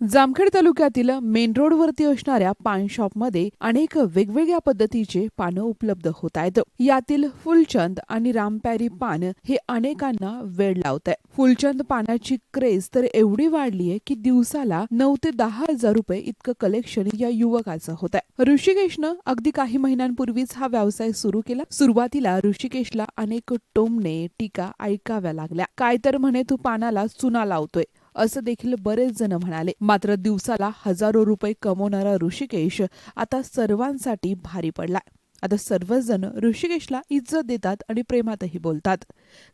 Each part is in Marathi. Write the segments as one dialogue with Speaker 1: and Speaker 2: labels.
Speaker 1: जामखेड तालुक्यातील मेन रोडवरती असणाऱ्या पान शॉपमध्ये अनेक वेगवेगळ्या पद्धतीचे पानं उपलब्ध होत आहेत. यातील फुलचंद आणि रामपॅरी पान हे अनेकांना वेळ लावत आहे. फुलचंद पानाची क्रेज तर एवढी वाढली आहे की दिवसाला नऊ ते दहा हजार रुपये इतकं कलेक्शन या युवकाचं होत आहे. ऋषिकेशनं अगदी काही महिन्यांपूर्वीच हा व्यवसाय सुरू केला. सुरुवातीला ऋषिकेशला अनेक टोमणे टीका ऐकाव्या लागल्या. काय तर म्हणे तू पानाला चुना लावतोय. असं देखील बरेच जण म्हणाले. मात्र दिवसाला हजारो रुपये कमवणारा ऋषिकेश आता सर्वांसाठी भारी पडलाय आता सर्वच जण ऋषिकेशला इज्जत देतात आणि प्रेमातही बोलतात.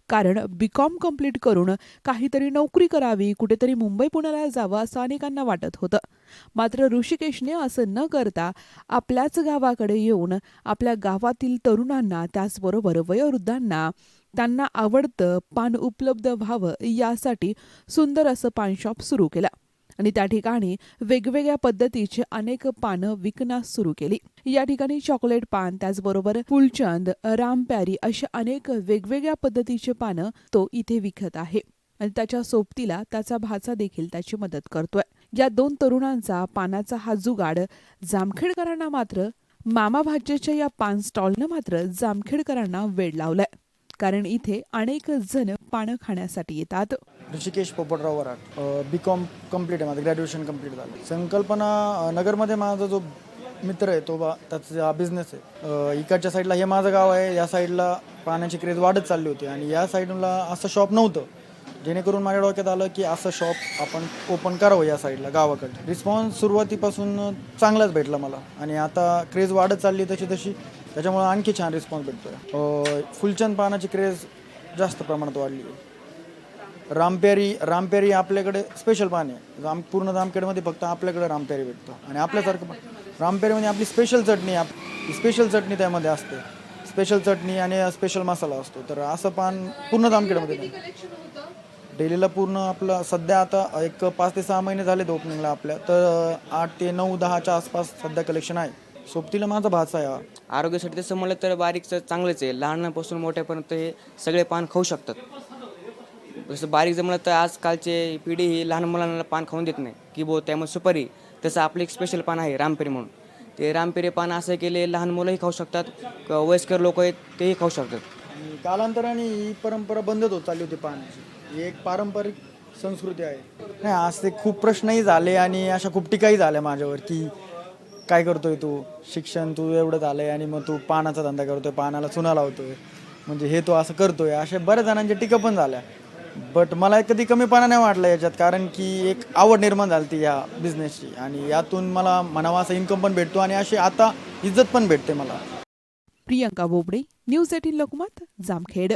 Speaker 1: कारण बीकॉम कंप्लीट करून काहीतरी नोकरी करावी कुठेतरी मुंबई पुण्याला जावं असं अनेकांना वाटत होतं. मात्र ऋषिकेशने असं न करता आपल्याच गावाकडे येऊन आपल्या गावातील तरुणांना त्याचबरोबर वयोवृद्धांना त्यांना आवडतं पान उपलब्ध व्हावं यासाठी सुंदर असं पान शॉप सुरू केलं. आणि त्या ठिकाणी वेगवेगळ्या पद्धतीचे अनेक पानं विकण्यास सुरू केली. या ठिकाणी चॉकलेट पान त्याचबरोबर फुलचंद रामप्यारी अशी अनेक वेगवेगळ्या पद्धतीचे पानं तो इथे विकत आहे. आणि त्याच्या सोबतीला त्याचा भाचा देखील त्याची मदत करतोय. या दोन तरुणांचा पानाचा हा जुगाड जामखेडकरांना मात्र मामा भाज्याच्या या पान स्टॉलनं मात्र जामखेडकरांना वेळ लावलाय. कारण इथे अनेक जण पानं खाण्यासाठी येतात.
Speaker 2: Hrishikesh Popatrao Varat B com complete आहे माझं ग्रॅज्युएशन कंप्लीट झालं. संकल्पना नगरमध्ये माझा जो मित्र आहे तो बा त्याचा हा बिझनेस आहे इकडच्या साईडला हे माझं गाव आहे या साईडला पाण्याची क्रेज वाढत चालली होती आणि या साईडला असं शॉप नव्हतं. जेणेकरून माझ्या डोक्यात आलं की असं शॉप आपण ओपन करावं या साईडला गावाकडे. रिस्पॉन्स सुरुवातीपासून चांगलाच भेटला मला. आणि आता क्रेज वाढत चालली तशी तशी. त्याच्यामुळे आणखी छान रिस्पॉन्स भेटतोय. आहे फुलचंद पानाची क्रेज जास्त प्रमाणात वाढली. आहे रामपेरी रामपेरी आपल्याकडे स्पेशल पान आहे. राम पूर्ण जामखेडमध्ये फक्त आपल्याकडे रामपेरी भेटतो. आणि आपल्यासारखं पण. रामपेरीमध्ये आपली स्पेशल चटणी आप स्पेशल चटणी त्यामध्ये असते. स्पेशल चटणी आणि स्पेशल मसाला असतो. तर असं पान पूर्ण जामखेडमध्ये नाही. डेलीला पूर्ण आपलं सध्या आता एक पाच ते सहा महिने झालेत ओपनिंगला आपल्या. तर आठ ते नऊ दहाच्या आसपास सध्या कलेक्शन आहे. सोबतीला माझा भाचा आहे हा.
Speaker 3: आरोग्यासाठी तसं म्हणलं तर बारीकचं चांगलंच आहे. लहानापासून मोठ्यापर्यंत हे सगळे पान खाऊ शकतात. जसं बारीक जर म्हणलं तर आजकालची पिढी ही लहान मुलांना पान खाऊन देत नाही. की बो त्यामध्ये सुपारी तसं आपलं एक स्पेशल पान आहे रामपेरी म्हणून. ते रामपेरी पान असं केले लहान मुलंही खाऊ शकतात क- वयस्कर लोक आहेत तेही खाऊ शकतात.
Speaker 2: आणि कालांतराने ही परंपरा बंदच होत चालली होती पाण्याची ही एक पारंपरिक संस्कृती आहे. नाही आज ते खूप प्रश्नही झाले आणि अशा खूप टीकाही झाल्या माझ्यावर की काय करतोय तू? शिक्षण तू एवढं झालंय आणि मग तू पानाचा धंदा करतोय पानाला चुना लावतोय. म्हणजे हे तो असं करतोय. अशा बऱ्याच जणांच्या टीका पण झाल्या. बट मला कधी कमीपणा नाही वाटला याच्यात कारण की एक आवड निर्माण झाली ती या बिझनेसची आणि यातून मला म्हणावा असा इन्कम पण भेटतो आणि अशी आता इज्जत पण भेटते मला.
Speaker 1: Priyanka Bobde news eighteen Lokmat Jamkhed.